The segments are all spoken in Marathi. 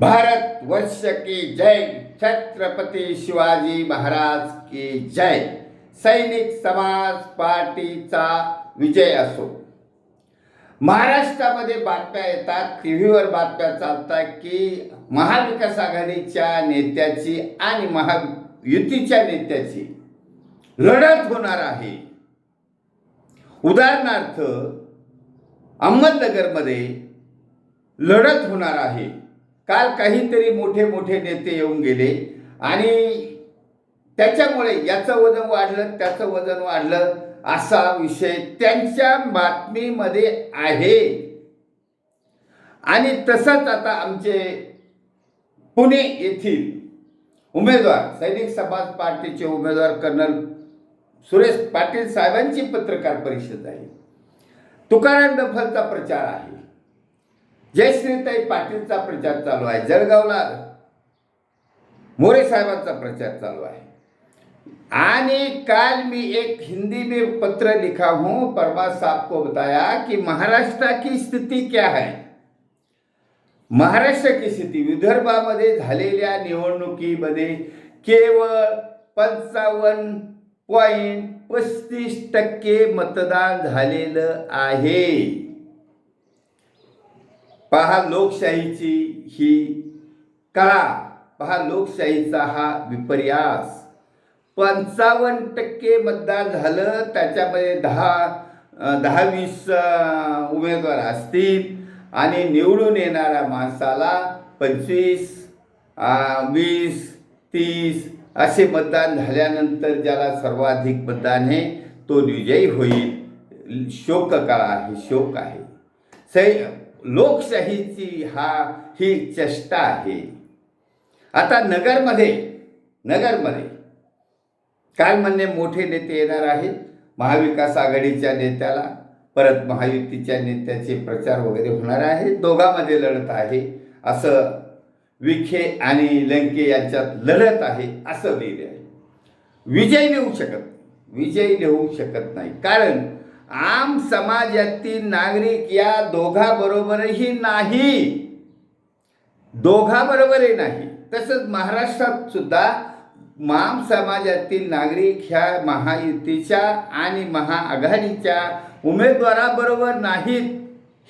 भारत वर्ष की जय। छत्रपती शिवाजी महाराज की जय। सैनिक समाज पार्टीचा विजय असो। महाराष्ट्रामध्ये बातम्या येतात टी व्हीवर बातम्या चालतात की महाविकास आघाडीच्या नेत्याची आणि महायुतीच्या नेत्याची लढत होणार आहे. उदाहरणार्थ अहमदनगरमध्ये लढत होणार आहे. काल काहीतरी मोठे मोठे नेते येऊन गेले आणि त्याच्यामुळे याचं वजन वाढलं त्याचं वजन वाढलं असा विषय त्यांच्या बातमीमध्ये आहे. आणि तसंच आता आमचे पुणे येथील उमेदवार सैनिक समाज पार्टीचे उमेदवार कर्नल सुरेश पाटील साहेबांची पत्रकार परिषद आहे. तुकाराम डफलचा प्रचार आहे. जयश्रीताई पाटीलचा प्रचार चालू आहे जळगावला मोरे साहेबांचा प्रचार चालू आहे. आणि काल मी एक हिंदी में पत्र लिखा हूं परमार साहब को बताया कि महाराष्ट्र की स्थिती क्या है? महाराष्ट्र की स्थिती विदर्भामध्ये झालेल्या निवडणुकीमध्ये केवळ पंचावन्न पॉईंट पस्तीस टक्के मतदान झालेलं आहे. पहा लोकशाहीची ही कळा पहा लोकशाहीचा हा विपर्यास. पंचावन्न टक्के मतदान झालं त्याच्यामध्ये दहा दहा वीस उमेदवार असतील आणि निवडून येणाऱ्या माणसाला पंचवीस वीस तीस असे मतदान झाल्यानंतर ज्याला सर्वाधिक मतदान आहे तो विजयी होईल. शोक काळ हे शोक आहे. सै लोकशाहीची हा ही चेष्टा आहे. आता नगरमध्ये नगरमध्ये काल म्हणणे मोठे नेते येणार आहेत. महाविकास आघाडीच्या नेत्याला परत महायुतीच्या नेत्याचे प्रचार वगैरे होणार आहे. दोघांमध्ये लढत आहे. असं विखे आणि लंके यांच्यात लढत आहे असं लिहिले आहे. विजय लिहू शकत विजय लिहू शकत नाही. कारण आम समाजातील नागरिक या दोघाबरोबरही नाही. दोघाबरोबरही नाही. तसंच महाराष्ट्रात सुद्धा माम समाजातील नागरिक ह्या महायुतीच्या आणि महाआघाडीच्या उमेदवाराबरोबर नाहीत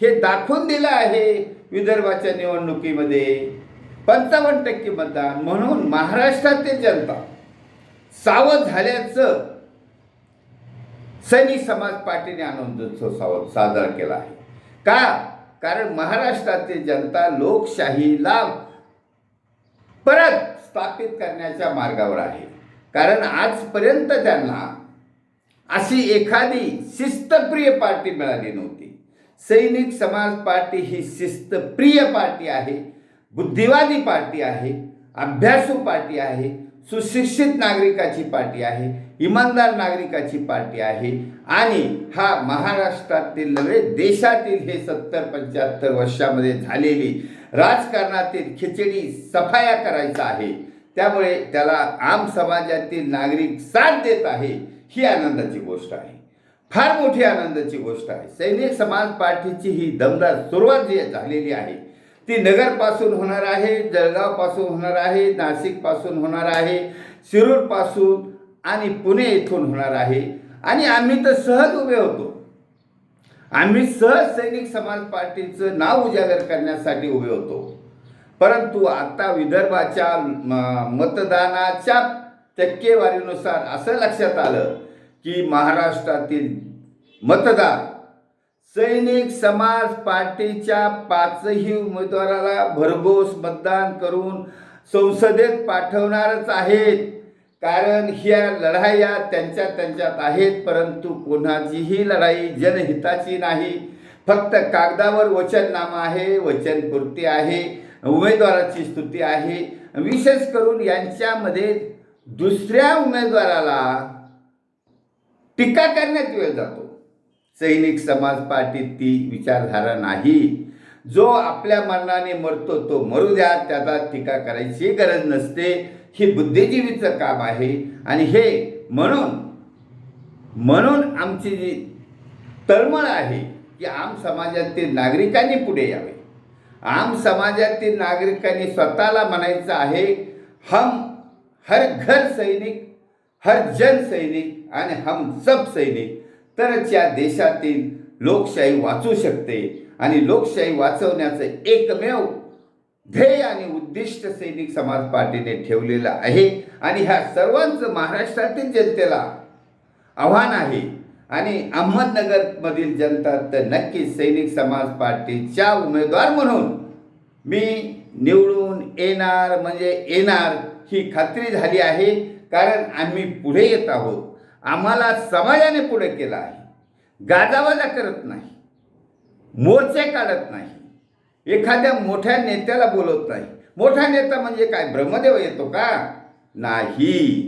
हे दाखवून दिलं आहे विदर्भाच्या निवडणुकीमध्ये. पंचावन्न टक्के मतदान म्हणून महाराष्ट्रातील जनता सावध झाल्याचं सैनिक समाज पार्टीने आनंदोत्सव साव साजरा केला आहे. का? कारण महाराष्ट्रातील जनता लोकशाहीला परत स्थापित करण्याच्या मार्गावर आहे. कारण आजपर्यंत त्यांना अशी एखादी शिस्तप्रिय पार्टी मिळाली नव्हती. सैनिक समाज पार्टी ही शिस्तप्रिय पार्टी आहे बुद्धिवादी पार्टी आहे अभ्यासू पार्टी आहे सुशिक्षित नागरिकाची पार्टी आहे इमानदार नागरिकाची पार्टी आहे. आणि हा महाराष्ट्रातील नव्हे देशातील हे सत्तर पंच्याहत्तर वर्षामध्ये झालेली राजकारणातील खिचडी सफाया करायचा आहे. त्यामुळे त्याला आम समाजातील नागरिक साथ देत आहे ही आनंदाची गोष्ट आहे. फार मोठी आनंदाची गोष्ट आहे. सैनिक समाज पार्टीची ही दमदार सुरुवात जी झालेली आहे ती नगरपासून होणार आहे जळगावपासून होणार आहे नाशिकपासून होणार आहे शिरूरपासून आणि पुणे येथून होणार आहे. आणि आम्ही तर सहज उभे होतो. आम्ही सहज सैनिक समाज पार्टीचं नाव उजागर करण्यासाठी उभे होतो. परंतु आता विदर्भाच्या म- मतदानाच्या टक्केवारीनुसार असं लक्षात आलं की महाराष्ट्रातील मतदार सैनिक समाज पार्टीच्या पाचही उमेदवाराला भरघोस मतदान करून संसदेत पाठवणारच आहेत. कारण ह्या लढाया त्यांच्या त्यांच्यात आहेत परंतु कोणाचीही लढाई जनहिताची नाही. फक्त कागदावर वचननामा आहे वचनपूर्ती आहे उमेदवाराची स्तुती आहे. विशेष करून यांच्यामध्ये दुसऱ्या उमेदवाराला टीका करण्यात वेळ जातो. सैनिक समाज पार्टीत ती विचारधारा नाही. जो आपल्या मरणाने मरतो तो मरू द्या त्याचा टीका करायची गरज नसते. हे बुद्धिजीवीचं काम आहे. आणि हे म्हणून म्हणून आमची जी तळमळ आहे की आम समाजातील नागरिकांनी पुढे यावे. आम समाजातील नागरिकांनी स्वतःला म्हणायचं आहे हम हर घर सैनिक हर जन सैनिक आणि हम सब सैनिक. तरच या देशातील लोकशाही वाचू शकते आणि लोकशाही वाचवण्याचं एकमेव ध्येय आणि उद्दिष्ट सैनिक समाज पार्टीने ठेवलेलं आहे. आणि ह्या सर्वांचं महाराष्ट्रातील जनतेला आव्हान आहे. आणि अहमदनगरमधील जनता तर नक्कीच सैनिक समाज पार्टीच्या उमेदवार म्हणून मी निवडून येणार म्हणजे येणार ही खात्री झाली आहे. कारण आम्ही पुढे येत आहोत. आम्हाला समाजाने पुढे केलं आहे. गाजावाजा करत नाही. मोर्चे काढत नाही. एखाद्या मोठ्या नेत्याला बोलवत नाही. मोठा नेता म्हणजे काय? ब्रह्मदेव येतो का? नाही.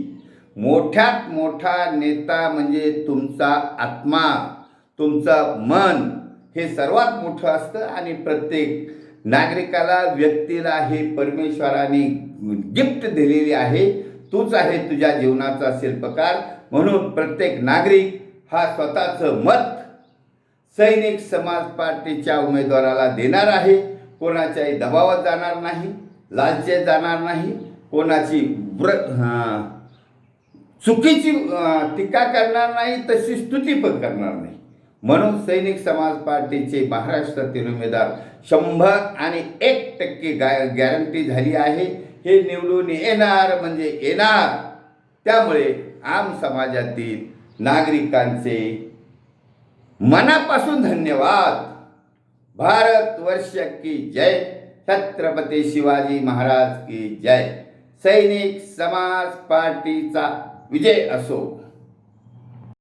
मोठ्यात मोठा नेता म्हणजे तुमचा आत्मा तुमचं मन. हे सर्वात मोठं असतं आणि प्रत्येक नागरिकाला व्यक्तीला हे परमेश्वराने गिफ्ट दिलेली आहे. तूच आहे तुझ्या जीवनाचा शिल्पकार. म्हणून प्रत्येक नागरिक हा स्वतःचं मत सैनिक समाज पार्टीच्या उमेदवाराला देणार आहे. कोणाच्याही दबावात जाणार नाही लालचेत जाणार नाही कोणाची व्र चुकीची टीका करणार नाही तशी स्तुती पण करणार नाही. म्हणून सैनिक समाज पार्टीचे महाराष्ट्रातील उमेदवार शंभर आणि एक टक्के गाय गॅरंटी झाली आहे. हे निवडून येणार म्हणजे येणार. त्यामुळे आम समाजातील नागरिकांचे मनापासून धन्यवाद. भारतवर्ष की जय। छत्रपती शिवाजी महाराज की जय। सैनिक समाज पार्टीचा विजय असो।